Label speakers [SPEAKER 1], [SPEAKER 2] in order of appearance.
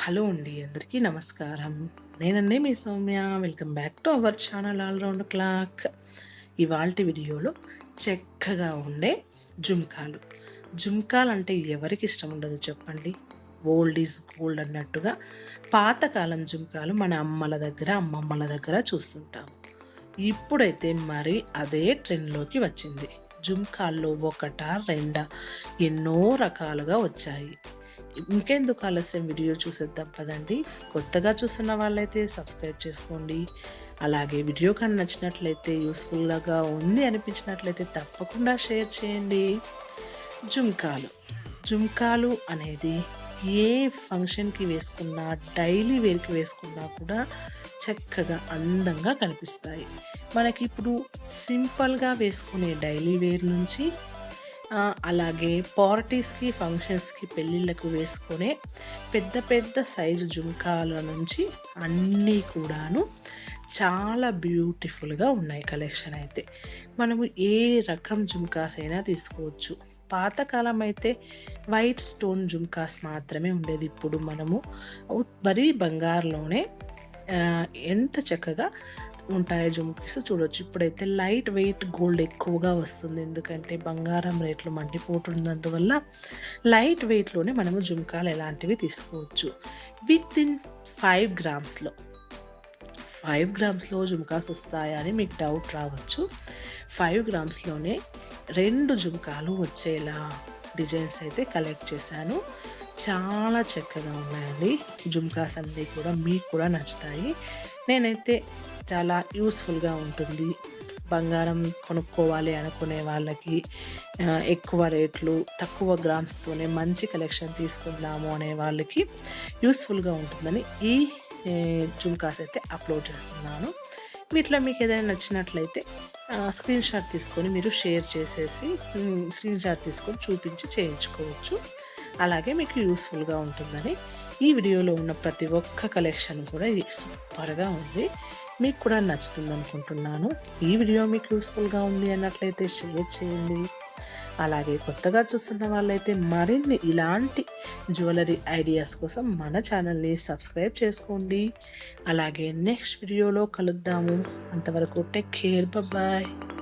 [SPEAKER 1] Hello అండి అందరికీ నమస్కారం. నేనండి మీ Soumya. Welcome back to our channel all round clock. ఇవాళ వీడియోలో చక్కగా ఉండే జుమ్కాలు. జుమ్కాలు అంటే ఎవరికి ఇష్టం ఉండదు చెప్పండి? ఓల్డ్ ఈజ్ గోల్డ్ అన్నట్టుగా పాతకాలం జుమ్కాలు మన అమ్మల దగ్గర అమ్మమ్మల దగ్గర చూస్తుంటాము. ఇప్పుడైతే మరి అదే ట్రెండ్లోకి వచ్చింది. జుమ్కాల్లో ఒకట రెండా ఎన్నో రకాలుగా వచ్చాయి. ఇంకెందుకు ఆలస్యం వీడియో చూసేద్దాం పదండి కొత్తగా చూస్తున్న వాళ్ళైతే సబ్స్క్రైబ్ చేసుకోండి. అలాగే వీడియో కానీ నచ్చినట్లయితే యూస్ఫుల్గా ఉంది అనిపించినట్లయితే తప్పకుండా షేర్ చేయండి. జుమ్కాలు. జుమ్కాలు అనేది ఏ ఫంక్షన్కి వేసుకున్నా డైలీ వేర్కి వేసుకున్నా కూడా చక్కగా అందంగా కనిపిస్తాయి. మనకి ఇప్పుడు సింపుల్గా వేసుకునే డైలీ వేర్ నుంచి అలాగే పార్టీస్కి ఫంక్షన్స్కి పెళ్ళిళ్ళకు వేసుకునే పెద్ద పెద్ద సైజు జుంకాల నుంచి అన్నీ కూడాను చాలా బ్యూటిఫుల్గా ఉన్నాయి కలెక్షన్ అయితే. మనము ఏ రకం జుంకాస్ అయినా తీసుకోవచ్చు. పాతకాలం అయితే వైట్ స్టోన్ జుంకాస్ మాత్రమే ఉండేది. ఇప్పుడు మనము మరీ బంగారులోనే ఎంత చక్కగా ఉంటాయో జుమ్కీస్ చూడొచ్చు. ఇప్పుడైతే లైట్ వెయిట్ గోల్డ్ ఎక్కువగా వస్తుంది. ఎందుకంటే బంగారం రేట్లు మండిపోతున్నందువల్ల లైట్ వెయిట్లోనే మనము జుమ్కాలు ఎలాంటివి తీసుకోవచ్చు. విత్ ఇన్ ఫైవ్ గ్రామ్స్లో ఫైవ్ గ్రామ్స్లో జుమ్కాస్ వస్తాయా అని మీకు డౌట్ రావచ్చు. ఫైవ్ గ్రామ్స్లోనే రెండు జుమ్కాలు వచ్చేలా డిజైన్స్ అయితే కలెక్ట్ చేశాను. చాలా చక్కగా ఉన్నాయండి. జుమ్కాస్ అన్నీ కూడా మీకు కూడా నచ్చుతాయి. నేనైతే చాలా యూస్ఫుల్గా ఉంటుంది. బంగారం కొనుక్కోవాలి అనుకునే వాళ్ళకి ఎక్కువ రేట్లు తక్కువ గ్రామ్స్తోనే మంచి కలెక్షన్ తీసుకుందాము అనే వాళ్ళకి యూస్ఫుల్గా ఉంటుందని ఈ జుమ్కాస్ అయితే అప్లోడ్ చేస్తున్నాను. వీటిలో మీకు ఏదైనా నచ్చినట్లయితే స్క్రీన్ షాట్ తీసుకొని మీరు షేర్ చేసేసి స్క్రీన్ షాట్ తీసుకొని చూపించి చేయించుకోవచ్చు. అలాగే మీకు యూస్ఫుల్గా ఉంటుందని ఈ వీడియోలో ఉన్న ప్రతి ఒక్క కలెక్షన్ కూడా సూపర్గా ఉంది. మీకు కూడా నచ్చుతుంది అనుకుంటున్నాను ఈ వీడియో మీకు యూస్ఫుల్గా ఉంది అన్నట్లయితే షేర్ చేయండి. అలాగే కొత్తగా చూస్తున్న వాళ్ళైతే మరిన్ని ఇలాంటి జ్యువెలరీ ఐడియాస్ కోసం మన ఛానల్ని సబ్స్క్రైబ్ చేసుకోండి. అలాగే నెక్స్ట్ వీడియోలో కలుద్దాము. అంతవరకు టేక్ కేర్. బాయ్